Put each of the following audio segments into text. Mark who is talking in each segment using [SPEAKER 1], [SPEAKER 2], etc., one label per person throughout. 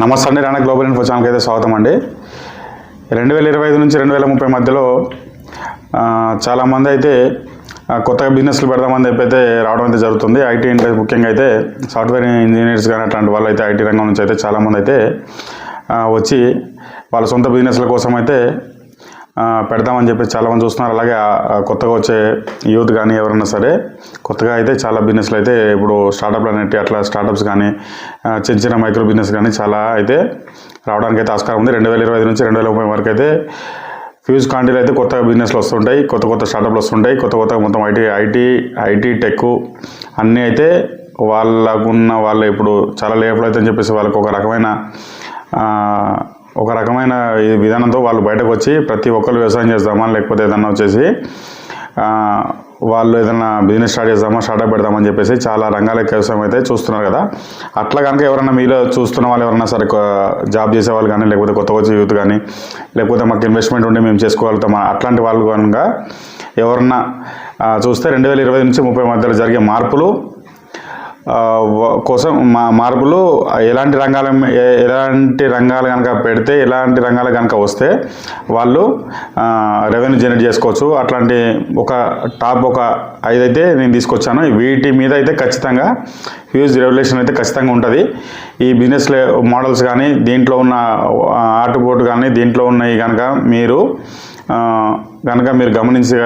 [SPEAKER 1] నమస్తే అండి Rana global info ఛానల్కి అయితే స్వాగతం అండి. రెండు వేల ఇరవై ఐదు నుంచి రెండు వేల ముప్పై మధ్యలో చాలామంది అయితే కొత్తగా బిజినెస్లు పెడదామని చెప్పి అయితే రావడం అయితే జరుగుతుంది. ఐటీ ఇండస్ట్రీ ముఖ్యంగా అయితే సాఫ్ట్వేర్ ఇంజనీర్స్ కానీ అట్లాంటి వాళ్ళు అయితే ఐటీ రంగం నుంచి అయితే చాలామంది అయితే వచ్చి వాళ్ళ సొంత బిజినెస్ల కోసం అయితే పెడదామని చెప్పి చాలామంది చూస్తున్నారు. అలాగే కొత్తగా వచ్చే యూత్ కానీ ఎవరైనా సరే కొత్తగా అయితే చాలా బిజినెస్లు అయితే ఇప్పుడు స్టార్టప్లు అనేవి అట్లా స్టార్టప్స్ కానీ చిన్న చిన్న మైక్రో బిజినెస్ కానీ చాలా అయితే రావడానికి అయితే ఆస్కారం ఉంది. రెండు వేల ఇరవై ఐదు నుంచి రెండు వేల ముప్పై వరకు అయితే ఫ్యూజ్ కాంటీలు అయితే కొత్త బిజినెస్లు వస్తుంటాయి. కొత్త కొత్త స్టార్టప్లు వస్తుంటాయి. కొత్త కొత్త మొత్తం ఐటీ ఐటీ ఐటీ టెక్ అన్నీ అయితే వాళ్ళకున్న వాళ్ళు ఇప్పుడు చాలా లేపులు అయితే అని చెప్పేసి వాళ్ళకు ఒక రకమైన ఒక రకమైన ఈ విధానంతో వాళ్ళు బయటకు వచ్చి ప్రతి ఒక్కరు వ్యవసాయం చేద్దామా లేకపోతే ఏదన్నా వచ్చేసి వాళ్ళు ఏదైనా బిజినెస్ స్టార్ట్ చేద్దామా స్టార్ట్అప్ పెడదామని చెప్పేసి చాలా రంగాల వ్యవసాయం అయితే చూస్తున్నారు కదా. అట్లా కనుక ఎవరైనా మీలో చూస్తున్న వాళ్ళు ఎవరైనా సరే జాబ్ చేసే వాళ్ళు కానీ లేకపోతే కొత్త వచ్చే యూత్ కానీ లేకపోతే మాకు ఇన్వెస్ట్మెంట్ ఉండి మేము చేసుకోగలుగుతామా అట్లాంటి వాళ్ళు కనుక ఎవరన్నా చూస్తే రెండు వేల ఇరవై నుంచి ముప్పై మధ్యలో జరిగే మార్పులు కోసం మా మార్పులు ఎలాంటి రంగాల ఎలాంటి రంగాలు కనుక పెడితే ఎలాంటి రంగాలు కనుక వస్తే వాళ్ళు రెవెన్యూ జనరేట్ చేసుకోవచ్చు. అట్లాంటి ఒక టాప్ ఒక ఐదైతే నేను తీసుకొచ్చాను. వీటి మీద అయితే ఖచ్చితంగా హ్యూజ్ రెవల్యూషన్ అయితే ఖచ్చితంగా ఉంటుంది. ఈ బిజినెస్ మోడల్స్ కానీ దీంట్లో ఉన్న ఆటుపోటు కానీ దీంట్లో ఉన్నాయి కనుక మీరు కనుక మీరు గమనించి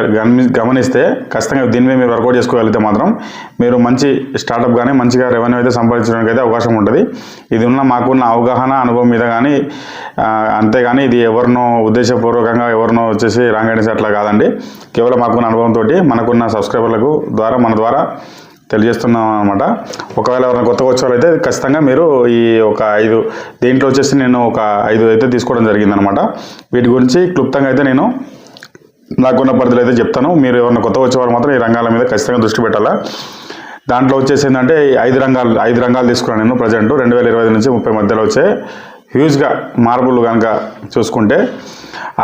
[SPEAKER 1] గమనిస్తే ఖచ్చితంగా దీని మీద మీరు వర్కౌట్ చేసుకోగలిగితే మాత్రం మీరు మంచి స్టార్టప్ కానీ మంచిగా రెవెన్యూ అయితే సంపాదించడానికి అయితే అవకాశం ఉంటుంది. ఇది ఉన్న మాకున్న అవగాహన అనుభవం మీద కానీ అంతేగాని ఇది ఎవరినో ఉద్దేశపూర్వకంగా ఎవరినో వచ్చేసి రాంగ్ అట్లా కాదండి. కేవలం మాకున్న అనుభవంతో మనకున్న సబ్స్క్రైబర్లకు ద్వారా మన ద్వారా తెలియజేస్తున్నాం అనమాట ఒకవేళ ఎవరైనా కొత్తగా వచ్చే వాళ్ళైతే ఖచ్చితంగా మీరు ఈ ఒక ఐదు దీంట్లో వచ్చేసి నేను ఒక ఐదు అయితే తీసుకోవడం జరిగిందనమాట వీటి గురించి క్లుప్తంగా అయితే నేను నాకున్న పరిధిలో అయితే చెప్తాను. మీరు ఎవరైనా కొత్తగా వచ్చేవారు మాత్రం ఈ రంగాల మీద ఖచ్చితంగా దృష్టి పెట్టాలా? దాంట్లో వచ్చేసి ఏంటంటే ఈ ఐదు రంగాలు ఐదు రంగాలు తీసుకున్నాను నేను ప్రజెంట్. రెండు వేల ఇరవై నుంచి ముప్పై మధ్యలో వచ్చే హ్యూజ్గా మార్పులు కనుక చూసుకుంటే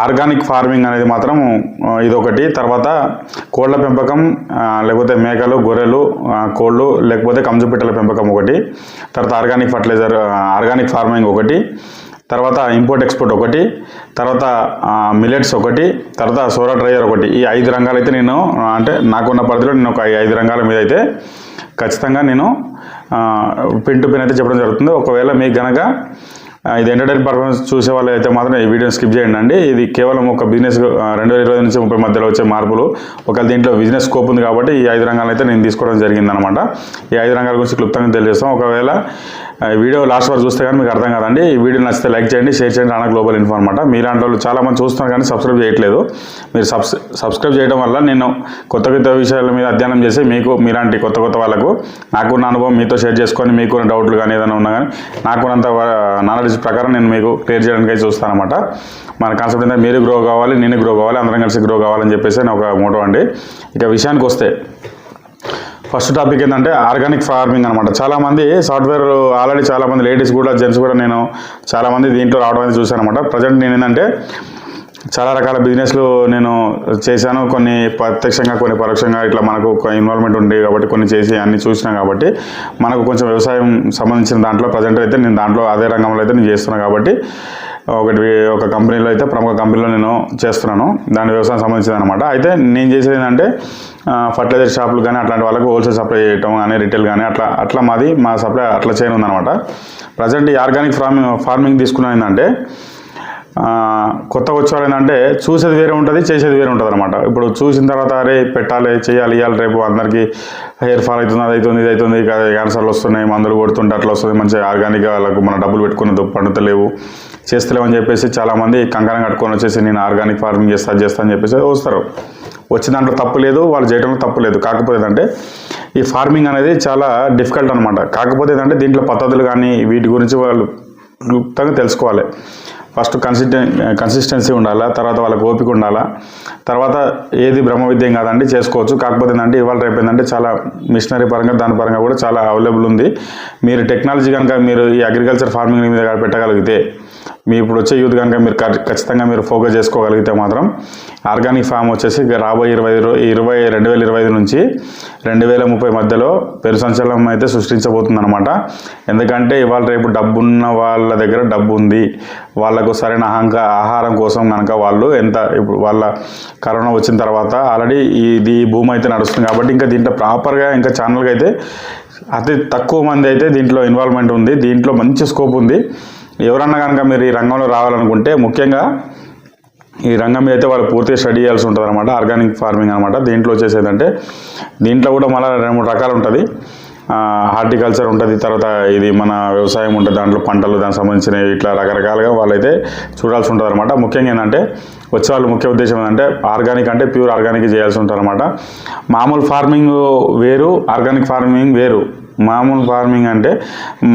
[SPEAKER 1] ఆర్గానిక్ ఫార్మింగ్ అనేది మాత్రం ఇదొకటి. తర్వాత కోళ్ళ పెంపకం లేకపోతే మేకలు గొర్రెలు కోళ్ళు లేకపోతే కంజుపిట్టల పెంపకం ఒకటి. తర్వాత ఆర్గానిక్ ఫర్టిలైజర్ ఆర్గానిక్ ఫార్మింగ్ ఒకటి. తర్వాత ఇంపోర్ట్ ఎక్స్పోర్ట్ ఒకటి. తర్వాత మిలెట్స్ ఒకటి. తర్వాత సోరా డ్రైయర్ ఒకటి. ఈ ఐదు రంగాలు అయితే నేను అంటే నాకున్న పరిధిలో నేను ఒక ఐదు రంగాల మీద అయితే ఖచ్చితంగా నేను పిన్ టు పిన్ అయితే చెప్పడం జరుగుతుంది. ఒకవేళ మీకు గనక ఇది ఎంటర్టైన్ పర్ఫార్మెన్స్ చూసే వాళ్ళు అయితే మాత్రం ఈ వీడియోని స్కిప్ చేయండి అండి ఇది కేవలం ఒక బిజినెస్ రెండు వేల ఇరవై నుంచి ముప్పై మధ్యలో వచ్చే మార్పులు. ఒకవేళ దీంట్లో బిజినెస్ స్కోప్ ఉంది కాబట్టి ఈ ఐదు రంగాలు అయితే నేను తీసుకోవడం జరిగిందనమాట ఈ ఐదు రంగాల గురించి క్లుప్తంగా తెలియజేస్తాం. ఒకవేళ వీడియో లాస్ట్ వరకు చూస్తే కానీ మీకు అర్థం కాదండి. ఈ వీడియో నచ్చితే లైక్ చేయండి షేర్ చేయండి రానా గ్లోబల్ ఇన్ఫో అనమాట మీలాంటి వాళ్ళు చాలా మంది చూస్తున్నారు కానీ సబ్స్క్రైబ్ చేయట్లేదు. మీరు సబ్స్ సబ్స్క్రైబ్ చేయడం వల్ల నేను కొత్త కొత్త విషయాల మీద అధ్యయనం చేసి మీకు మీలాంటి కొత్త కొత్త వాళ్ళకు నాకున్న అనుభవం మీతో షేర్ చేసుకొని మీకున్న డౌట్లు కానీ ఏదైనా ఉన్నా కానీ నాకున్నంత నాలెడ్జ్ ప్రకారం నేను మీకు క్లియర్ చేయడానికి చూస్తాను అనమాట మన కాన్సెప్ట్ ఏంటంటే మీరు గ్రో కావాలి నేను గ్రో కావాలి అందరం కలిసి గ్రో కావాలని చెప్పేసి నేను ఒక మోటో అండి. ఇక విషయానికి వస్తే ఫస్ట్ టాపిక్ ఏంటంటే ఆర్గానిక్ ఫార్మింగ్ అనమాట చాలామంది సాఫ్ట్వేర్ ఆల్రెడీ చాలామంది లేడీస్ కూడా జెంట్స్ కూడా నేను చాలామంది దీంట్లో రావడం అనేది చూశాను అనమాట ప్రజెంట్ నేను ఏంటంటే చాలా రకాల బిజినెస్లు నేను చేశాను. కొన్ని ప్రత్యక్షంగా కొన్ని పరోక్షంగా ఇట్లా మనకు ఒక ఇన్వాల్వ్మెంట్ ఉంది కాబట్టి కొన్ని చేసి అన్ని చూసినా కాబట్టి మనకు కొంచెం వ్యవసాయం సంబంధించిన దాంట్లో ప్రజెంట్ అయితే నేను దాంట్లో అదే రంగంలో అయితే నేను చేస్తున్నాను కాబట్టి ఒకటి ఒక కంపెనీలో అయితే ప్రముఖ కంపెనీలో నేను చేస్తున్నాను. దాని వ్యవసాయం సంబంధించింది అనమాట అయితే నేను చేసేది ఏంటంటే ఫర్టిలైజర్ షాపులు కానీ అట్లాంటి వాళ్ళకు హోల్సేల్ సప్లై చేయటం కానీ రిటైల్ కానీ అట్లా అట్లా మాది మా సప్లై అట్లా చేయను ఉందన్నమాట. ప్రజెంట్ ఈ ఆర్గానిక్ ఫార్మింగ్ ఫార్మింగ్ తీసుకున్నాను ఏంటంటే కొత్త కొత్తగా వచ్చేవాళ్ళు ఏంటంటే చూసేది వేరే ఉంటుంది చేసేది వేరే ఉంటుంది అనమాట ఇప్పుడు చూసిన తర్వాత అరే పెట్టాలి చేయాలి ఇవ్వాలి రేపు అందరికీ హెయిర్ ఫాల్ అవుతుంది అది అవుతుంది ఇది అవుతుంది క్యాన్సర్లు వస్తున్నాయి మందులు కొడుతుంటే అట్లా వస్తుంది మంచిగా ఆర్గానిక్గా వాళ్ళకు మన డబ్బులు పెట్టుకుని పండుతలేవు చేస్తలేమని చెప్పేసి చాలామంది కంకణం కట్టుకొని వచ్చేసి నేను ఆర్గానిక్ ఫార్మింగ్ చేస్తా అది చేస్తా అని చెప్పేసి వస్తారు. వచ్చిన దాంట్లో తప్పు లేదు వాళ్ళు చేయడంలో తప్పు లేదు. కాకపోతే ఏంటంటే ఈ ఫార్మింగ్ అనేది చాలా డిఫికల్ట్ అనమాట కాకపోతే ఏంటంటే దీంట్లో పద్ధతులు కానీ వీటి గురించి వాళ్ళు క్లుప్తంగా తెలుసుకోవాలి. ఫస్ట్ కన్సిస్టెన్ కన్సిస్టెన్సీ ఉండాలా? తర్వాత వాళ్ళకి ఓపిక ఉండాలా? తర్వాత ఏది బ్రహ్మ విద్యం కాదండి చేసుకోవచ్చు. కాకపోతే ఏంటంటే ఇవాళ రేపు ఏంటంటే చాలా మిషనరీ పరంగా దాని పరంగా కూడా చాలా అవైలబుల్ ఉంది. మీరు టెక్నాలజీ కనుక మీరు ఈ అగ్రికల్చర్ ఫార్మింగ్ మీద పెట్టగలిగితే మీ ఇప్పుడు వచ్చే యూత్ కనుక మీరు ఖచ్చితంగా మీరు ఫోకస్ చేసుకోగలిగితే మాత్రం ఆర్గానిక్ ఫామ్ వచ్చేసి రాబోయే ఇరవై ఇరవై రెండు వేల ఇరవై ఐదు నుంచి రెండు వేల ముప్పై మధ్యలో పెరు సంచలనం అయితే సృష్టించబోతుంది అనమాట ఎందుకంటే ఇవాళ రేపు డబ్బున్న వాళ్ళ దగ్గర డబ్బు ఉంది వాళ్ళకు సరైన అహంక ఆహారం కోసం కనుక వాళ్ళు ఎంత ఇప్పుడు వాళ్ళ కరోనా వచ్చిన తర్వాత ఆల్రెడీ ఇది భూమి అయితే నడుస్తుంది కాబట్టి ఇంకా దీంట్లో ప్రాపర్గా ఇంకా ఛానల్గా అయితే అతి తక్కువ మంది అయితే దీంట్లో ఇన్వాల్వ్మెంట్ ఉంది. దీంట్లో మంచి స్కోప్ ఉంది. ఎవరన్నా కనుక మీరు ఈ రంగంలో రావాలనుకుంటే ముఖ్యంగా ఈ రంగం మీద అయితే వాళ్ళు పూర్తిగా స్టడీ చేయాల్సి ఉంటుంది అనమాట ఆర్గానిక్ ఫార్మింగ్ అనమాట దీంట్లో వచ్చేసి ఏంటంటే దీంట్లో కూడా మళ్ళీ రెండు మూడు రకాలు ఉంటుంది. హార్టికల్చర్ ఉంటుంది తర్వాత ఇది మన వ్యవసాయం ఉంటుంది దాంట్లో పంటలు దానికి సంబంధించినవి ఇట్లా రకరకాలుగా వాళ్ళైతే చూడాల్సి ఉంటుంది అనమాట ముఖ్యంగా ఏంటంటే వచ్చే వాళ్ళు ముఖ్య ఉద్దేశం ఏంటంటే ఆర్గానిక్ అంటే ప్యూర్ ఆర్గానిక్ చేయాల్సి ఉంటుంది అనమాట మామూలు ఫార్మింగ్ వేరు ఆర్గానిక్ ఫార్మింగ్ వేరు. మామూలు ఫార్మింగ్ అంటే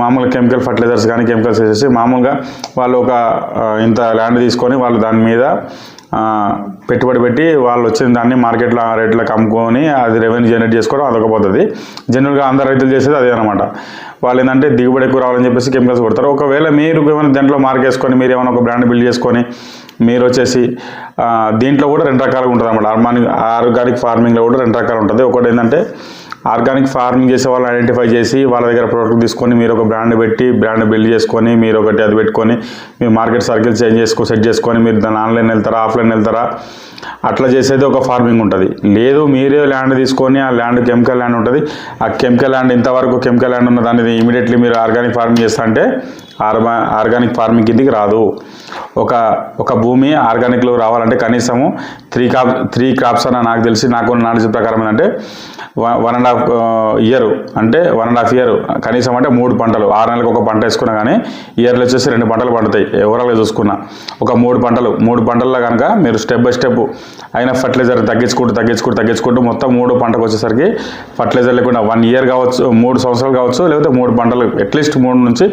[SPEAKER 1] మామూలు కెమికల్ ఫర్టిలైజర్స్ కానీ కెమికల్స్ వేసేసి మామూలుగా వాళ్ళు ఒక ఇంత ల్యాండ్ తీసుకొని వాళ్ళు దాని మీద పెట్టుబడి పెట్టి వాళ్ళు వచ్చిన దాన్ని మార్కెట్లో ఆ రేట్లకు అమ్ముకొని అది రెవెన్యూ జనరేట్ చేసుకోవడం అదొక పద్ధతి. జనరల్గా అందరు రైతులు చేసేది అదే అనమాట వాళ్ళు ఏంటంటే దిగుబడి ఎక్కువ రావాలని చెప్పేసి కెమికల్స్ కొడతారు. ఒకవేళ మీరు ఏమైనా దాంట్లో మార్కేసుకొని మీరు ఏమైనా ఒక బ్రాండ్ బిల్డ్ చేసుకొని మీరు వచ్చేసి దీంట్లో కూడా రెండు రకాలుగా ఉంటుంది అనమాట ఆర్గానిక్ ఆర్గానిక్ ఫార్మింగ్లో కూడా రెండు రకాలు ఉంటుంది. ఒకటి ఏంటంటే ఆర్గానిక్ ఫార్మింగ్ చేసే వాళ్ళని ఐడెంటిఫై చేసి వాళ్ళ దగ్గర ప్రోడక్ట్ తీసుకొని మీరు ఒక బ్రాండ్ పెట్టి బ్రాండ్ బిల్డ్ చేసుకొని మీరు ఒకటి అది పెట్టుకొని మీ మార్కెట్ సర్కిల్ చేంజ్ చేసుకో సెట్ చేసుకొని మీరు దాన్ని ఆన్లైన్ వెళ్తారా ఆఫ్లైన్ వెళ్తారా? అట్లా చేసేది ఒక ఫార్మింగ్ ఉంటుంది. లేదు మీరే ల్యాండ్ తీసుకొని ఆ ల్యాండ్ కెమికల్ ల్యాండ్ ఉంటుంది. ఆ కెమికల్ ల్యాండ్ ఇంతవరకు కెమికల్ ల్యాండ్ ఉన్న దాన్ని ఇమీడియట్లీ మీరు ఆర్గానిక్ ఫార్మింగ్ చేస్తా అంటే ఆర్గా ఆర్గానిక్ ఫార్మింగ్ కిందికి రాదు. ఒక ఒక భూమి ఆర్గానిక్లో రావాలంటే కనీసము త్రీ క్రాప్ త్రీ క్రాప్స్ అని నాకు తెలిసి నాకు నాలెడ్జ్ ప్రకారం ఏంటంటే వన్ అండ్ హాఫ్ ఇయర్ అంటే వన్ అండ్ హాఫ్ ఇయర్ కనీసం అంటే మూడు పంటలు. ఆరు నెలలకు ఒక పంట వేసుకున్నా కానీ ఇయర్లో వచ్చేసి రెండు పంటలు పండుతాయి. ఓవరాల్గా చూసుకున్నా. ఒక మూడు పంటలు. మూడు పంటల్లో కనుక మీరు స్టెప్ బై స్టెప్ అయినా ఫర్టిలైజర్ తగ్గించుకుంటూ తగ్గించుకుంటూ తగ్గించుకుంటూ మొత్తం మూడు పంటకు వచ్చేసరికి ఫర్టిలైజర్ లేకుండా వన్ ఇయర్ కావచ్చు మూడు సంవత్సరాలు కావచ్చు లేకపోతే మూడు పంటలు అట్లీస్ట్ మూడు నుంచి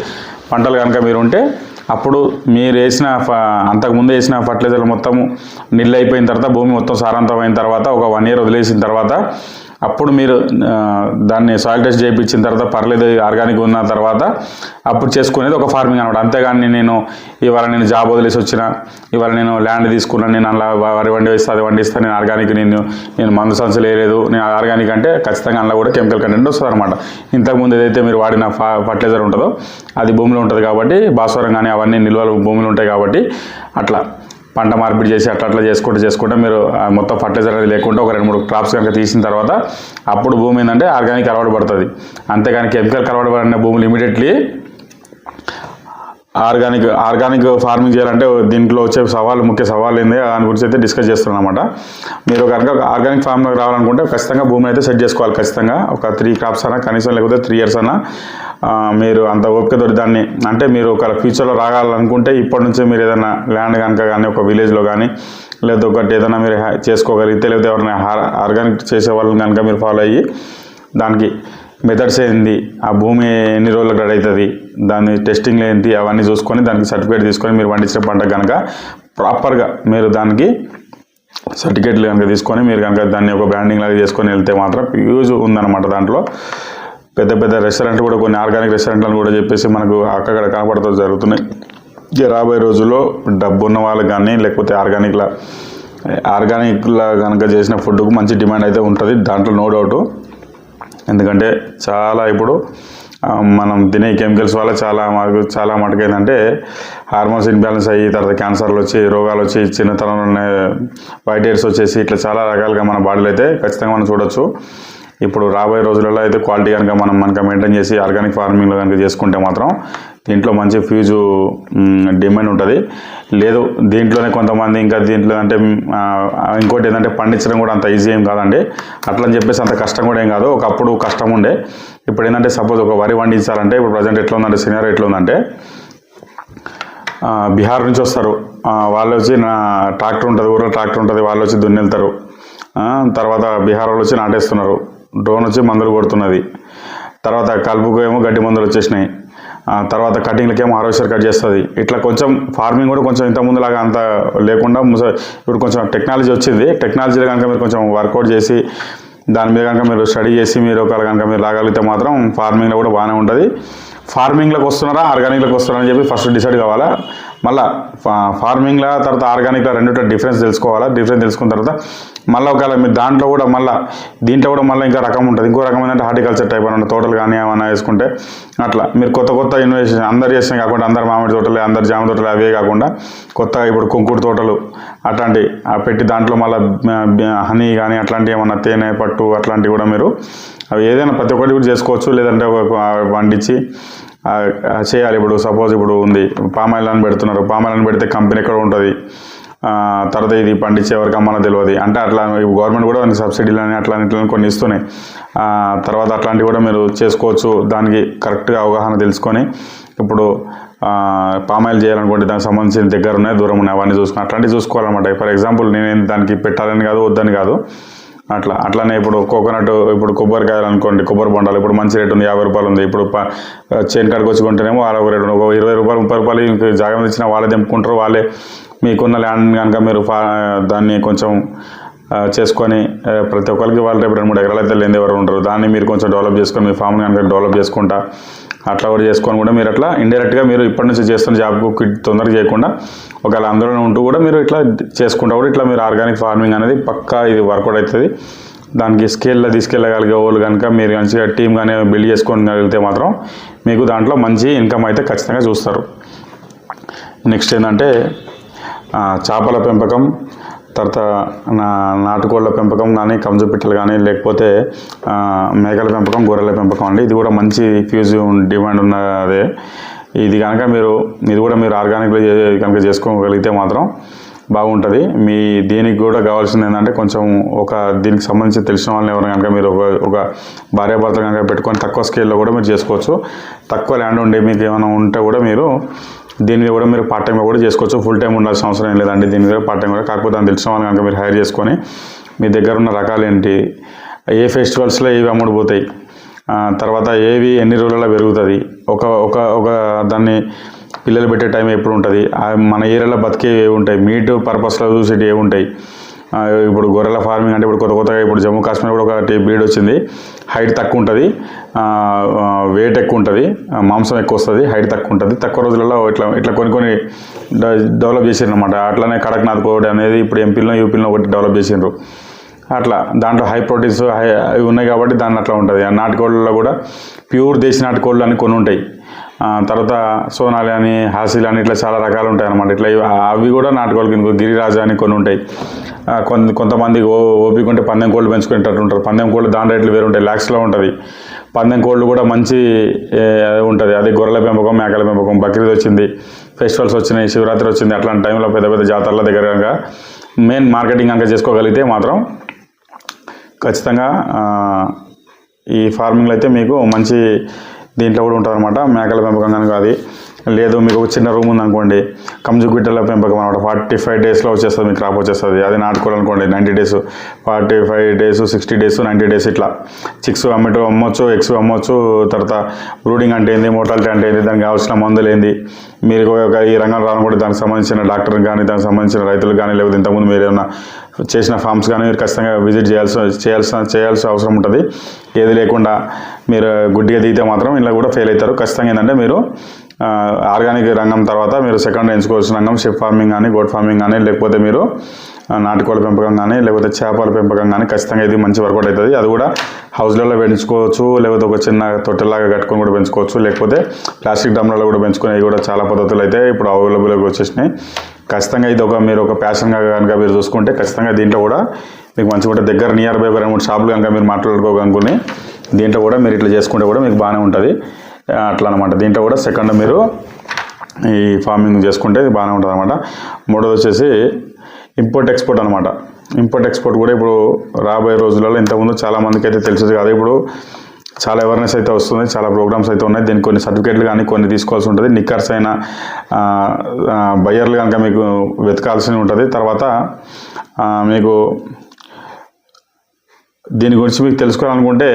[SPEAKER 1] పంటలు కనుక మీరు ఉంటే అప్పుడు మీరు వేసిన ఫ- అంతకుముందు వేసిన ఫర్టిలైజర్లు మొత్తము నీళ్ళు అయిపోయిన తర్వాత భూమి మొత్తం సారవంతమైన తర్వాత ఒక వన్ ఇయర్ వదిలేసిన తర్వాత అప్పుడు మీరు దాన్ని సాయిల్ టెస్ట్ చేయించిన తర్వాత పర్లేదు ఆర్గానిక్ ఉన్న తర్వాత అప్పుడు చేసుకునేది ఒక ఫార్మింగ్ అనమాట అంతేగాని నేను ఇవాళ నేను జాబ్ వదిలేసి వచ్చిన ఇవాళ నేను ల్యాండ్ తీసుకున్నాను నేను అలా వరి వండి వేస్తా అది వండిస్తాను నేను ఆర్గానిక్ నేను నేను మందు సంచులు వేయలేదు. నేను ఆర్గానిక్ అంటే ఖచ్చితంగా అందులో కూడా కెమికల్ కంటెంట్ వస్తుంది అనమాట ఇంతకుముందు ఏదైతే మీరు వాడిన ఫా ఫర్టిలైజర్ ఉంటుందో అది భూమిలో ఉంటుంది కాబట్టి భాస్వరం కానీ అవన్నీ నిల్వలు భూమిలో ఉంటాయి కాబట్టి అట్లా. పంట మార్పిడి చేసి అట్లా అట్లా చేసుకుంటూ చేసుకుంటే మీరు మొత్తం ఫర్టిలైజర్ అనేది లేకుండా ఒక రెండు మూడు క్రాప్స్ కనుక తీసిన తర్వాత అప్పుడు భూమి ఏంటంటే ఆర్గానిక్ అలవాటు పడుతుంది. అంతేగాని కెమికల్ అలవాటు పడిన భూములు ఇమీడియట్లీ ఆర్గానిక్ ఆర్గానిక్ ఫార్మింగ్ చేయాలంటే దీంట్లో వచ్చే సవాళ్ళు ముఖ్య సవాళ్ళు ఏంది దాని గురించి అయితే డిస్కస్ చేస్తున్నాం అనమాట మీరు కనుక ఆర్గానిక్ ఫార్మ్లోకి రావాలనుకుంటే ఖచ్చితంగా భూమిని అయితే సెట్ చేసుకోవాలి ఖచ్చితంగా. ఒక త్రీ క్రాప్స్ అన్నా కనీసం లేకపోతే త్రీ ఇయర్స్ అన్నా మీరు అంత ఓపిక దొరి దాన్ని అంటే మీరు ఒక ఫ్యూచర్లో రాగాలనుకుంటే ఇప్పటి నుంచే మీరు ఏదైనా ల్యాండ్ కనుక కానీ ఒక విలేజ్లో కానీ లేదా ఒకటి ఏదైనా మీరు హ్యా- చేసుకోగలిగితే లేకపోతే ఎవరైనా ఆర్గానిక్ చేసే వాళ్ళని కనుక మీరు ఫాలో అయ్యి దానికి మెథడ్స్ ఏంది? ఆ భూమి ఎన్ని రోజులకు రెడీ అవుతుంది? దాని టెస్టింగ్ ఏంటి? అవన్నీ చూసుకొని దానికి సర్టిఫికేట్ తీసుకొని మీరు పండించిన పంట కనుక ప్రాపర్గా మీరు దానికి సర్టిఫికేట్లు కనుక తీసుకొని మీరు కనుక దాన్ని ఒక బ్రాండింగ్ లాగా చేసుకొని వెళ్తే మాత్రం యూజ్ ఉందన్నమాట దాంట్లో. పెద్ద పెద్ద రెస్టారెంట్లు కూడా కొన్ని ఆర్గానిక్ రెస్టారెంట్లను కూడా చెప్పేసి మనకు అక్కడ కనపడతా జరుగుతున్నాయి. రాబోయే రోజుల్లో డబ్బు ఉన్న వాళ్ళకి కానీ లేకపోతే ఆర్గానిక్లా ఆర్గానిక్లా కనుక చేసిన ఫుడ్కు మంచి డిమాండ్ అయితే ఉంటుంది. దాంట్లో నో డౌట్ ఎందుకంటే చాలా ఇప్పుడు మనం తినే కెమికల్స్ వల్ల చాలా మాకు చాలా మటుకు ఏంటంటే హార్మోన్స్ ఇన్బ్యాలెన్స్ అయ్యి తర్వాత క్యాన్సర్లు వచ్చి రోగాలు వచ్చి చిన్నతనంలోనే వైట్ హెయిర్స్ వచ్చేసి ఇట్లా చాలా రకాలుగా మన బాడీలో అయితే ఖచ్చితంగా మనం చూడొచ్చు. ఇప్పుడు రాబోయే రోజులలో అయితే క్వాలిటీ కనుక మనం కనుక మెయింటైన్ చేసి ఆర్గానిక్ ఫార్మింగ్లో కనుక చేసుకుంటే మాత్రం దీంట్లో మంచి ఫ్యూజు డిమాండ్ ఉంటుంది. లేదు దీంట్లోనే కొంతమంది ఇంకా దీంట్లో అంటే ఇంకోటి ఏంటంటే పండించడం కూడా అంత ఈజీ ఏం కాదండి. అట్లా అని చెప్పేసి అంత కష్టం కూడా ఏం కాదు. ఒకప్పుడు కష్టం ఉండే. ఇప్పుడు ఏంటంటే సపోజ్ ఒక వరి పండించాలంటే ఇప్పుడు ప్రజెంట్ ఎట్లా ఉందంటే సినియర్ ఎట్లా ఉందంటే బీహార్ నుంచి వస్తారు. వాళ్ళు వచ్చి నా ట్రాక్టర్ ఉంటుంది ఊళ్ళో ట్రాక్టర్ ఉంటుంది వాళ్ళు వచ్చి దున్నెళ్తారు. వెళ్తారు తర్వాత బీహార్ వాళ్ళు వచ్చి నాటేస్తున్నారు. డ్రోన్ వచ్చి మందులు కొడుతున్నది. తర్వాత కలుపుకు ఏమో గడ్డి మందులు వచ్చేసినాయి. తర్వాత కటింగ్లకేమో హార్వెస్టర్ కట్ చేస్తుంది. ఇట్లా కొంచెం ఫార్మింగ్ కూడా కొంచెం ఇంత ముందులాగా అంత లేకుండా ఇప్పుడు కొంచెం టెక్నాలజీ వచ్చింది. టెక్నాలజీలో కనుక మీరు కొంచెం వర్కౌట్ చేసి దాని మీద కనుక మీరు స్టడీ చేసి మీరు ఒకవేళ కనుక మీరు రాగలిగితే మాత్రం ఫార్మింగ్లో కూడా బాగానే ఉంటుంది. ఫార్మింగ్లోకి వస్తున్నారా ఆర్గానిక్లోకి వస్తున్నారా అని చెప్పి ఫస్ట్ డిసైడ్ కావాలా? మళ్ళీ ఫార్మింగ్లో తర్వాత ఆర్గానిక్లా రెండుట డిఫరెన్స్ తెలుసుకోవాలా? డిఫరెన్స్ తెలుసుకున్న తర్వాత మళ్ళీ ఒకవేళ మీరు దాంట్లో కూడా మళ్ళీ దీంట్లో కూడా మళ్ళీ ఇంకా రకం ఉంటుంది. ఇంకో రకం ఏంటంటే హార్టికల్చర్ టైప్ అన్న తోటలు కానీ ఏమైనా వేసుకుంటే అట్లా. మీరు కొత్త కొత్త ఇన్వెస్టేషన్ అందరు చేసిన కాకుండా అందరు మామిడి తోటలు అందరు జామ తోటలు అవే కాకుండా కొత్తగా ఇప్పుడు కుంకుడు తోటలు అట్లాంటి ఆ పెట్టి దాంట్లో మళ్ళీ హనీ కానీ అట్లాంటివి ఏమన్నా తేనె పట్టు అట్లాంటివి కూడా మీరు అవి ఏదైనా ప్రతి ఒక్కటి కూడా చేసుకోవచ్చు. లేదంటే వండించి పండించి చేయాలి. ఇప్పుడు సపోజ్ ఇప్పుడు ఉంది. పామాయిల్ అని పెడుతున్నారు. పామాయిల్ అని పెడితే కంపెనీ ఎక్కడ ఉంటుంది? తర్వాత ఇది పండించే వరకు అమ్మనో తెలియదు. అంటే అట్లా గవర్నమెంట్ కూడా దానికి సబ్సిడీలు అని అట్లా ఇట్లని కొన్ని ఇస్తున్నాయి. తర్వాత అట్లాంటివి కూడా మీరు చేసుకోవచ్చు. దానికి కరెక్ట్గా అవగాహన తెలుసుకొని ఇప్పుడు పామాయిల్ చేయాలనుకుంటే దానికి సంబంధించిన దగ్గర ఉన్నాయి దూరం ఉన్నాయి. అవన్నీ చూసుకుని అట్లాంటివి చూసుకోవాలన్నమాట. ఫర్ ఎగ్జాంపుల్ నేను దానికి పెట్టాలని కాదు వద్దని కాదు. అట్లా అట్లానే ఇప్పుడు కోకోనట్ ఇప్పుడు కొబ్బరికాయలు అనుకోండి కొబ్బరి బొండాలు ఇప్పుడు మంచి రేటు ఉంది యాభై రూపాయలు ఉంది ఇప్పుడు ప- చేను కాడికి వచ్చి కొంటేనేమో అరవై రేటు ఒక ఇరవై రూపాయలు ముప్పై రూపాయలు ఇంక జాగా ఇచ్చిన వాళ్ళే తెంపుకుంటారు వాళ్ళే మీకున్న ల్యాండ్ కనుక మీరు ఫా దాన్ని కొంచెం చేసుకొని ప్రతి ఒక్కరికి వాళ్ళు రేపు రెండు మూడు ఎకరాలు అయితే లేని ఎవరు ఉంటారు దాన్ని మీరు కొంచెం డెవలప్ చేసుకొని మీ ఫామ్ని కనుక డెవలప్ చేసుకుంటా అట్లా కూడా చేసుకొని కూడా మీరు అట్లా ఇండైరెక్ట్గా మీరు ఇప్పటి నుంచి చేస్తున్న జాబ్కు తొందరగా చేయకుండా ఒకవేళ అందులోనే ఉంటూ కూడా మీరు ఇట్లా చేసుకుంటా కూడా ఇట్లా మీరు ఆర్గానిక్ ఫార్మింగ్ అనేది పక్కా ఇది వర్కౌట్ అవుతుంది. దానికి స్కేల్లో తీసుకెళ్ళగలిగే వాళ్ళు కనుక మీరు మంచిగా టీమ్ కానీ బిల్డ్ చేసుకోగలిగితే మాత్రం మీకు దాంట్లో మంచి ఇన్కమ్ అయితే ఖచ్చితంగా చూస్తారు. నెక్స్ట్ ఏంటంటే చేపల పెంపకం తర్వాత నా నాటుకోళ్ళ పెంపకం కానీ కంజు పిట్టలు కానీ లేకపోతే మేకల పెంపకం గొర్రెల పెంపకం అండి. ఇది కూడా మంచి ఫ్యూజ్ డిమాండ్ ఉన్నదే ఇది కనుక మీరు ఇది కూడా మీరు ఆర్గానిక్లో కనుక చేసుకోగలిగితే మాత్రం బాగుంటుంది. మీ దీనికి కూడా కావాల్సింది ఏంటంటే కొంచెం ఒక దీనికి సంబంధించి తెలిసిన వాళ్ళని ఎవరైనా కనుక మీరు ఒక ఒక భార్యాభర్త కనుక పెట్టుకొని తక్కువ స్కేల్లో కూడా మీరు చేసుకోవచ్చు. తక్కువ ల్యాండ్ ఉండి మీకు ఏమైనా ఉంటే కూడా మీరు దీని మీద కూడా మీరు పార్ట్ టైం కూడా చేసుకోవచ్చు. ఫుల్ టైం ఉండాల్సిన అవసరం ఏం లేదండి. దీని మీద పార్ట్ టైం కూడా. కాకపోతే దాన్ని తెలిసిన వాళ్ళని కనుక మీరు హైర్ చేసుకొని మీ దగ్గర ఉన్న రకాలు ఏంటి? ఏ ఫెస్టివల్స్లో ఏవి అమ్ముడుపోతాయి పోతాయి? తర్వాత ఏవి ఎన్ని రోజులలో పెరుగుతుంది? ఒక ఒక ఒక దాన్ని పిల్లలు పెట్టే టైం ఎప్పుడు ఉంటుంది? ఆ మన ఏరియాలో బతికేవి ఏవి ఉంటాయి? మీట్ పర్పస్లో చూసేటివి ఏవి ఉంటాయి? ఇప్పుడు గొర్రెల ఫార్మింగ్ అంటే ఇప్పుడు కొత్త కొత్తగా ఇప్పుడు జమ్మూ కాశ్మీర్ కూడా ఒకటి బ్రీడ్ వచ్చింది. హైట్ తక్కువ ఉంటుంది. వెయిట్ ఎక్కువ ఉంటుంది. మాంసం ఎక్కువ వస్తుంది. హైట్ తక్కువ ఉంటుంది. తక్కువ రోజులలో ఇట్లా ఇట్లా కొన్ని కొన్ని డెవలప్ చేసిండ్రు అనమాట అట్లనే కడక్నాథ్ కోడ్ అనేది ఇప్పుడు ఎంపీలో యూపీలో ఒకటి డెవలప్ చేసిండ్రు. అట్లా దాంట్లో హై ప్రోటీన్స్ హై అవి ఉన్నాయి కాబట్టి దాన్ని అట్లా ఉంటుంది. ఆ నాటుకోళ్ళలో కూడా ప్యూర్ దేశీ నాటుకోళ్ళు అని కొన్ని ఉంటాయి. తర్వాత సోనాలి అని హాసిల్ అని ఇట్లా చాలా రకాలు ఉంటాయి అనమాట ఇట్లా ఇవి- అవి కూడా నాటుకోళ్ళు కింద గిరిరాజు అని కొన్ని ఉంటాయి. కొంత కొంతమంది ఓ ఓపిక ఉంటే పందెం కోళ్ళు పెంచుకునేటట్టు ఉంటారు. పందెం కోళ్ళు దాని రేట్లు వేరు ఉంటాయి. ల్యాక్స్లో ఉంటుంది. పందెం కోళ్ళు కూడా మంచి ఉంటుంది. అది గొర్రెల పెంపకం మేకల పెంపకం. బక్రీద్ వచ్చింది ఫెస్టివల్స్ వచ్చినాయి శివరాత్రి వచ్చింది అట్లాంటి టైంలో పెద్ద పెద్ద జాతరల దగ్గర మెయిన్ మార్కెటింగ్ కనుక చేసుకోగలిగితే మాత్రం ఖచ్చితంగా ఈ ఫార్మింగ్లో అయితే మీకు మంచి దీంట్లో కూడా ఉంటారనమాట మేకల పెంపకం కనుక అది. లేదు మీకు ఒక చిన్న రూమ్ ఉందనుకోండి. కంజు గిట్టల పెంపకం అనమాట. ఫార్టీ ఫైవ్ డేస్లో వచ్చేస్తుంది మీకు క్రాప్ వచ్చేస్తుంది. అది నాటుకోవాలనుకోండి ninety days forty five days sixty days ninety days ఇట్లా. చిక్స్ అమ్మటం అమ్మొచ్చు ఎక్స్ అమ్మొచ్చు తర్వాత బ్రూడింగ్ అంటే ఏంది మోటాలిటీ అంటే ఏంది దానికి కావాల్సిన మందులు ఏంది. మీరు ఒక ఈ రంగం రానుకోండి దానికి సంబంధించిన డాక్టర్ కానీ దానికి సంబంధించిన రైతులు కానీ లేకపోతే ఇంతకుముందు మీరు ఏమన్నా చేసిన ఫామ్స్ కానీ మీరు ఖచ్చితంగా విజిట్ చేయాల్సిన చేయాల్సిన చేయాల్సిన అవసరం ఉంటుంది. ఏది లేకుండా మీరు గుడ్డిగా దిగితే మాత్రం ఇలా కూడా ఫెయిల్ అవుతారు. ఖచ్చితంగా ఏంటంటే మీరు ఆర్గానిక్ రంగం తర్వాత మీరు సెకండ్ ఎంచుకోవాల్సిన రంగం షిప్ ఫార్మింగ్ కానీ గోడ్ ఫార్మింగ్ కానీ లేకపోతే మీరు నాటుకోళ్ళ పెంపకం కానీ లేకపోతే చేపల పెంపకం కానీ ఖచ్చితంగా ఇది మంచి వర్కౌట్ అవుతుంది. అది కూడా హౌస్లలో పెంచుకోవచ్చు లేకపోతే ఒక చిన్న తొట్టెలాగా కట్టుకొని కూడా పెంచుకోవచ్చు లేకపోతే ప్లాస్టిక్ డ్రమ్లలో కూడా పెంచుకునేవి కూడా చాలా పద్ధతులు అయితే ఇప్పుడు అవైలబుల్గా వచ్చేసినాయి. ఖచ్చితంగా ఇది ఒక మీరు ఒక ప్యాషన్గా కనుక మీరు చూసుకుంటే ఖచ్చితంగా దీంట్లో కూడా మీకు మంచిగా ఉంటుంది దగ్గర నియర్ బై రెండు మూడు షాపులు కనుక మీరు మాట్లాడుకోగనుకుని దీంట్లో కూడా మీరు ఇట్లా చేసుకుంటే కూడా మీకు బాగానే ఉంటుంది. అట్లా అనమాట దీంట్లో కూడా సెకండ్ మీరు ఈ ఫార్మింగ్ చేసుకుంటే బాగానే ఉంటుంది అనమాట మూడోది వచ్చేసి ఇంపోర్ట్ ఎక్స్పోర్ట్ అనమాట ఇంపోర్ట్ ఎక్స్పోర్ట్ కూడా ఇప్పుడు రాబోయే రోజులలో ఇంతకుముందు చాలా మందికి అయితే తెలిసేది కాదు. ఇప్పుడు చాలా అవేర్నెస్ అయితే వస్తుంది చాలా ప్రోగ్రామ్స్ అయితే ఉన్నాయి. దీనికి కొన్ని సర్టిఫికేట్లు కానీ కొన్ని తీసుకోవాల్సి ఉంటుంది. నిక్కర్స్ అయిన బయ్యర్లు కనుక మీకు వెతకాల్సి ఉంటుంది. తర్వాత మీకు దీని గురించి మీకు తెలుసుకోవాలనుకుంటే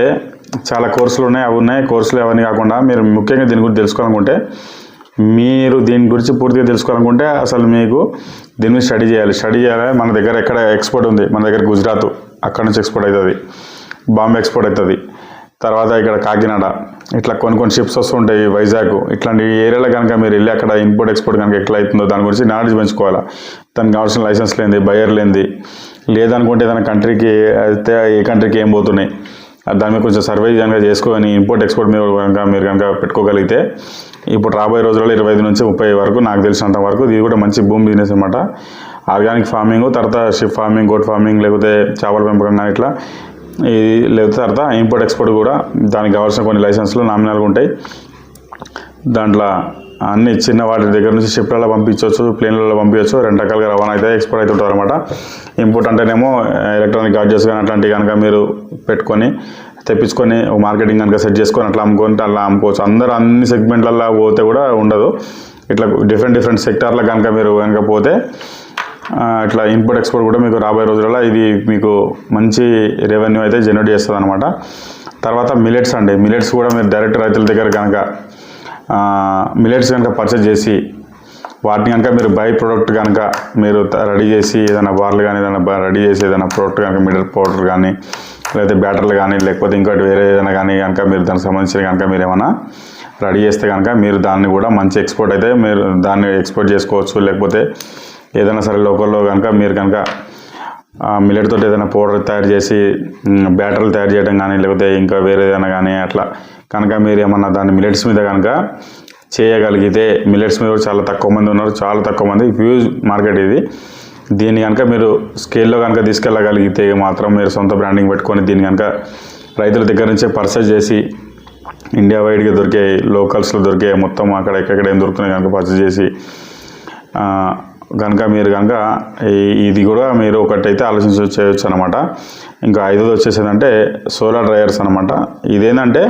[SPEAKER 1] చాలా కోర్సులు ఉన్నాయి అవి ఉన్నాయి. కోర్సులు అవన్నీ కాకుండా మీరు ముఖ్యంగా దీని గురించి తెలుసుకోవాలనుకుంటే మీరు దీని గురించి పూర్తిగా తెలుసుకోవాలనుకుంటే అసలు మీకు దీని గురించి స్టడీ చేయాలి. స్టడీ చేయాలి మన దగ్గర ఎక్కడ ఎక్స్పోర్ట్ ఉంది? మన దగ్గర గుజరాత్ అక్కడ నుంచి ఎక్స్పోర్ట్ అవుతుంది. బాంబే ఎక్స్పోర్ట్ అవుతుంది. తర్వాత ఇక్కడ కాకినాడ ఇట్లా కొన్ని కొన్ని షిప్స్ వస్తుంటాయి వైజాగ్. ఇట్లాంటి ఏరియాలో కనుక మీరు వెళ్ళి అక్కడ ఇంపోర్ట్ ఎక్స్పోర్ట్ కనుక ఎట్లా అవుతుందో దాని గురించి నాలెడ్జ్ పెంచుకోవాలి? దానికి కావాల్సిన లైసెన్స్ లేనిది బయర్ లేనిది లేదనుకుంటే దాని కంట్రీకి అయితే ఏ కంట్రీకి ఏం పోతున్నాయి? దాని మీద కొంచెం సర్వే కనుక చేసుకొని ఇంపోర్ట్ ఎక్స్పోర్ట్ మీద కనుక మీరు కనుక పెట్టుకోగలిగితే ఇప్పుడు రాబోయే రోజుల్లో ఇరవై ఐదు నుంచి ముప్పై వరకు నాకు తెలిసినంత వరకు ఇది కూడా మంచి భూమి బిజినెస్ అనమాట ఆర్గానిక్ ఫార్మింగ్ తర్వాత షిప్ ఫార్మింగ్ గోట్ ఫార్మింగ్ లేకపోతే చేపల పెంపకం కానీ ఇట్లా ఇది లేకపోతే తర్వాత ఇంపోర్ట్ ఎక్స్పోర్ట్ కూడా దానికి కావాల్సిన కొన్ని లైసెన్స్లు నామినల్గా ఉంటాయి. దాంట్లో అన్ని చిన్న వాటి దగ్గర నుంచి షిప్లలో పంపించవచ్చు ప్లేన్లలో పంపించవచ్చు రెండు రకాలుగా రవాణా అయితే ఎక్స్పోర్ట్ అవుతుంటారు అనమాట ఇంపోర్ట్ అంటేనేమో ఎలక్ట్రానిక్ గాడ్జెట్స్ కానీ అట్లాంటివి కనుక మీరు పెట్టుకొని తెప్పించుకొని మార్కెటింగ్ కనుక సెట్ చేసుకొని అట్లా అమ్ముకొని అట్లా అమ్ముకోవచ్చు. అందరూ అన్ని సెగ్మెంట్లలో పోతే కూడా ఉండదు. ఇట్లా డిఫరెంట్ డిఫరెంట్ సెక్టార్లో కనుక మీరు కనుక పోతే ఇట్లా ఇంపోర్ట్ ఎక్స్పోర్ట్ కూడా మీకు రాబోయే రోజులలో ఇది మీకు మంచి రెవెన్యూ అయితే జనరేట్ చేస్తుంది అనమాట తర్వాత మిలెట్స్ అండి. మిలెట్స్ కూడా మీరు డైరెక్ట్ రైతుల దగ్గర కనుక మిలెట్స్ కనుక పర్చేజ్ చేసి వాటిని కనుక మీరు బై ప్రోడక్ట్ కనుక మీరు రెడీ చేసి ఏదైనా బార్లు కానీ ఏదైనా రెడీ చేసి ఏదైనా ప్రోడక్ట్ కనుక మిల్లెట్ పౌడర్ కానీ లేకపోతే బ్యాటర్లు కానీ లేకపోతే ఇంకోటి వేరే ఏదైనా కానీ కనుక మీరు దానికి సంబంధించిన కనుక మీరు ఏమైనా రెడీ చేస్తే కనుక మీరు దాన్ని కూడా మంచి ఎక్స్పోర్ట్ అయితే మీరు దాన్ని ఎక్స్పోర్ట్ చేసుకోవచ్చు. లేకపోతే ఏదైనా సరే లోకల్లో కనుక మీరు కనుక మిల్లెట్ తోటి ఏదైనా పౌడర్ తయారు చేసి బ్యాటర్లు తయారు చేయడం కానీ లేకపోతే ఇంకా వేరే ఏదైనా కానీ అట్లా కనుక మీరు ఏమన్నా దాన్ని మిలెట్స్ మీద కనుక చేయగలిగితే మిలెట్స్ మీద కూడా చాలా తక్కువ మంది ఉన్నారు చాలా తక్కువ మంది హ్యూజ్ మార్కెట్ ఇది. దీన్ని కనుక మీరు స్కేల్లో కనుక తీసుకెళ్ళగలిగితే మాత్రం మీరు సొంత బ్రాండింగ్ పెట్టుకొని దీన్ని కనుక రైతుల దగ్గర నుంచే పర్చేజ్ చేసి ఇండియా వైడ్గా దొరికే లోకల్స్లో దొరికే మొత్తం అక్కడ ఎక్కడెక్కడ ఏం దొరుకుతున్నాయి కనుక పర్చేజ్ చేసి కనుక మీరు కనుక ఈ- ఇది కూడా మీరు ఒకటైతే ఆలోచించి చేయొచ్చు అనమాట ఇంకా ఐదోది వచ్చేసేదంటే సోలార్ డ్రయర్స్ అనమాట ఇదేంటంటే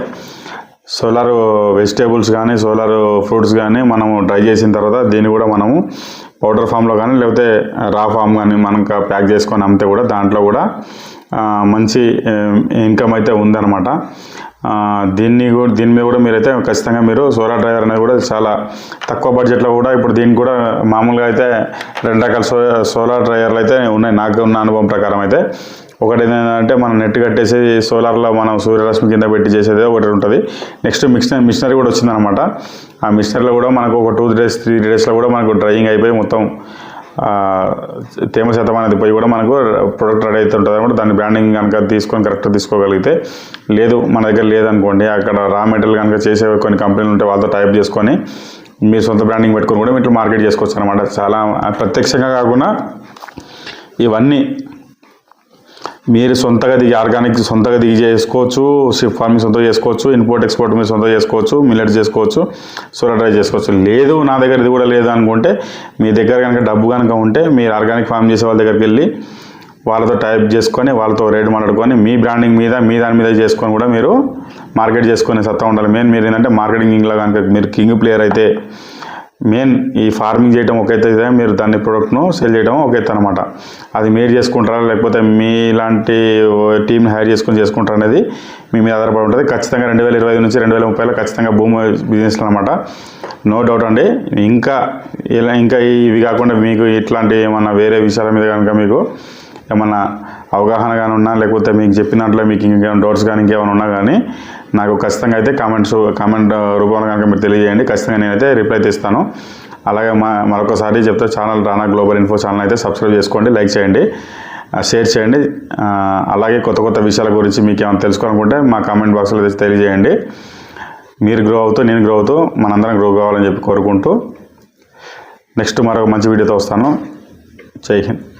[SPEAKER 1] సోలార్ వెజిటేబుల్స్ కానీ సోలార్ ఫ్రూట్స్ కానీ మనము డ్రై చేసిన తర్వాత దీన్ని కూడా మనము పౌడర్ ఫామ్లో కానీ లేకపోతే రా ఫామ్ కానీ మనం ప్యాక్ చేసుకొని అమ్మితే కూడా దాంట్లో కూడా మంచి ఇన్కమ్ అయితే ఉందన్నమాట. దీన్ని కూడా దీని మీద కూడా మీరైతే ఖచ్చితంగా మీరు సోలార్ డ్రైవర్ అనేది కూడా చాలా తక్కువ బడ్జెట్లో కూడా ఇప్పుడు దీనికి కూడా మామూలుగా అయితే రెండు రకాల సో సోలార్ డ్రైవర్లు అయితే ఉన్నాయి. నాకు ఉన్న అనుభవం ప్రకారం అయితే ఒకటి ఏంటంటే మనం నెట్ కట్టేసి సోలార్లో మనం సూర్యరశ్మి కింద పెట్టి చేసేది ఒకటి ఉంటుంది. నెక్స్ట్ మిషనరీ మిషనరీ కూడా వచ్చిందనమాట. ఆ మిషనరీలో కూడా మనకు ఒక టూ డేస్ త్రీ డేస్లో కూడా మనకు డ్రైయింగ్ అయిపోయి మొత్తం తేమ శాతం అనేది పోయి కూడా మనకు ప్రొడక్ట్ రెడీ అవుతుంటుంది అనమాట. దాని బ్రాండింగ్ కనుక తీసుకొని కరెక్ట్గా తీసుకోగలిగితే లేదు మన దగ్గర లేదనుకోండి అక్కడ రా మెటీరియల్ కనుక చేసే కొన్ని కంపెనీలు ఉంటే వాళ్ళతో టైప్ చేసుకొని మీరు సొంత బ్రాండింగ్ పెట్టుకొని కూడా మీరు మార్కెట్ చేసుకోవచ్చు అనమాట. చాలా ప్రత్యక్షంగా కాకుండా ఇవన్నీ మీరు సొంతగా దిగి ఆర్గానిక్ సొంతగా దిగి చేసుకోవచ్చు షిఫ్ ఫార్మింగ్ సొంతగా చేసుకోవచ్చు ఇంపోర్ట్ ఎక్స్పోర్ట్ మీరు సొంతగా చేసుకోవచ్చు మిల్లెట్ చేసుకోవచ్చు సోలార్ డ్రై చేసుకోవచ్చు. లేదు నా దగ్గర ఇది కూడా లేదు అనుకుంటే మీ దగ్గర కనుక డబ్బు కనుక ఉంటే మీరు ఆర్గానిక్ ఫార్మ్ చేసే వాళ్ళ దగ్గరికి వెళ్ళి వాళ్ళతో టైప్ చేసుకొని వాళ్ళతో రేట్ మాట్లాడుకొని మీ బ్రాండింగ్ మీద మీ దాని మీద చేసుకొని కూడా మీరు మార్కెట్ చేసుకునే సత్తా ఉండాలి. మెయిన్ మీరు ఏంటంటే మార్కెటింగ్లో కనుక మీరు కింగ్ ప్లేయర్ అయితే మెయిన్ ఈ ఫార్మింగ్ చేయడం ఒకైతే మీరు దాన్ని ప్రోడక్ట్ను సేల్ చేయడం ఒకైతే అనమాట అది మీరు చేసుకుంటారా లేకపోతే మీ ఇలాంటి టీంని హైర్ చేసుకొని చేసుకుంటారా అనేది మీ మీద ఆధారపడి ఉంటుంది. ఖచ్చితంగా రెండు వేల ఇరవై నుంచి రెండు వేల ముప్పైలో ఖచ్చితంగా భూమి బిజినెస్లో అనమాట నో డౌట్ అండి. ఇంకా ఇలా ఇంకా ఇవి కాకుండా మీకు ఇట్లాంటి ఏమన్నా వేరే విషయాల మీద కనుక మీకు ఏమన్నా అవగాహన కానీ ఉన్నా లేకపోతే మీకు చెప్పిన దాంట్లో మీకు ఇంకేమైనా డౌట్స్ కానీ ఇంకేమైనా ఉన్నా కానీ నాకు ఖచ్చితంగా అయితే కామెంట్స్ కామెంట్ uh, రూపంలో కనుక మీరు తెలియజేయండి. ఖచ్చితంగా నేనైతే రిప్లై తీస్తాను. అలాగే మా మరొకసారి చెప్తే channel Rana global info channel అయితే సబ్స్క్రైబ్ చేసుకోండి లైక్ చేయండి uh, షేర్ చేయండి. Uh, అలాగే కొత్త కొత్త విషయాల గురించి మీకు ఏమైనా తెలుసుకోవాలనుకుంటే మా కామెంట్ బాక్స్లో తెలియజేయండి. మీరు గ్రో అవుతూ నేను గ్రో అవుతూ మనందరం గ్రో కావాలని చెప్పి కోరుకుంటూ. నెక్స్ట్ మరొక మంచి వీడియోతో వస్తాను. జై హింద్.